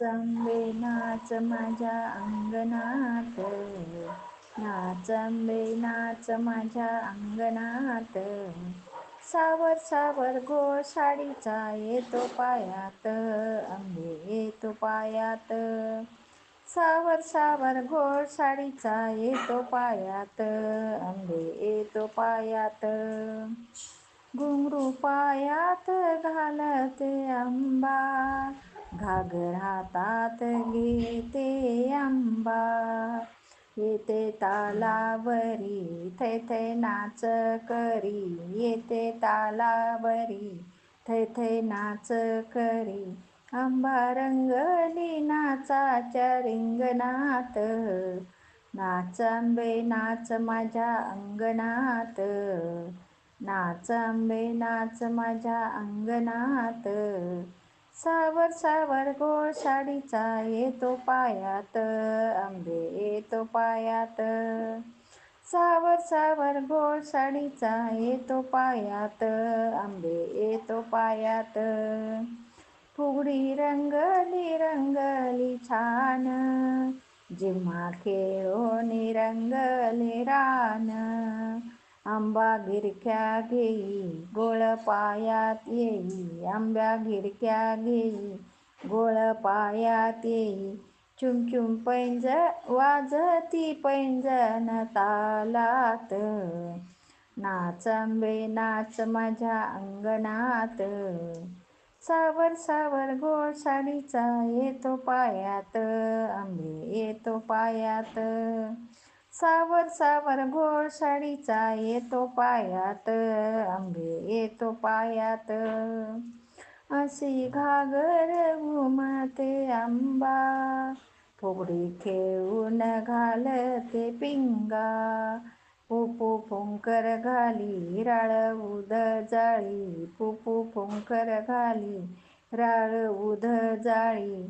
नाचंबे नाच माझ्या अंगणात. नाचंबे नाच माझ्या अंगणात. सावर सावर गोळ साडीचा येतो पायात आंबे येतो पायात. सावर सावर गोळ साडीचा येतो पायात आंबे येतो पायात. घुंगरू पायात घालते आंबा घागर हातात घेते आंबा. येते तालावरी थै थै नाच करी. येते तालावरी थै थै नाच करी. आंबा रंगली नाचाच्या रिंगणात. नाच आंबे नाच माझ्या अंगणात. नाच आंबे नाच माझ्या अंगणात. सावर सावर गोळ साडीचा येतो पायात आंबे येतो पायात. सावर सावर गोळ साडीचा येतो पायात आंबे येतो पायात. फुगडी रंगली रंगली छान जिम्हा खेळो रंगले रान आंबा गिरक्या घेई गोळ पायात येई आंब्या गिरक्या घेई गोळ पायात येई. चुमचुम पैंज वाजती पैंजण तालात नाच आंबे नाच माझ्या अंगणात. सावर सावर गोळ साडीचा येतो पायात आंबे येतो पायात. सावर सावर घोळ साडीचा येतो पायात आंबे येतो पायात. अशी घागर घुमते आंबा फुगडी खेळून घालते पिंगा. पुपू फुंकर घाली राळ उद जाळी पुपू फुंकर घाली राळ उध जाळी.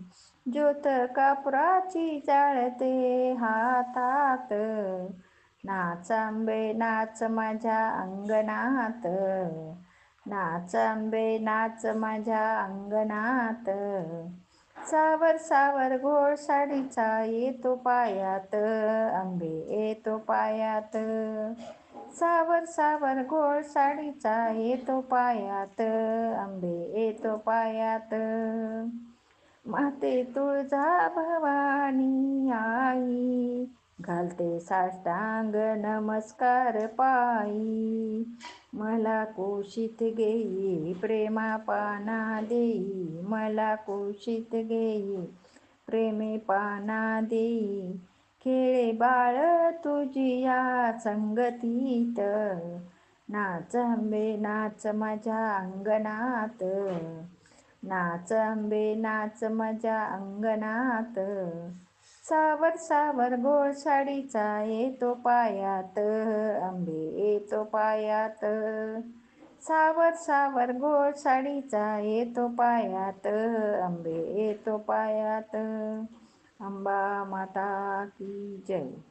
ज्योत कापुराची जाळते हातात. नाच आंबे नाच माझ्या अंगणात. नाच आंबे नाच माझ्या अंगणात. सावर सावर घोळ साडीचा येतो पायात. आंबे येतो पायात. सावर सावर गोळ साडीचा येतो पायात आंबे येतो पायात. माते तुळजा भवानी आई घालते साष्टांग नमस्कार पायी. मला कुशीत घेई प्रेमा पाना देई मला कुशीत घेई प्रेमे पाना देई. बाळ बाळ तुझिया संगतीत. नाच आंबे नाच माझ्या अंगणात. नाच आंबे नाच माझ्या अंगणात. सावर सावर गोळ साडीचा येतो पायात. आंबे येतो पायात. सावर सावर गोळ साडीचा येतो पायात. आंबे येतो पायात. Hamba Mata Ki Jai.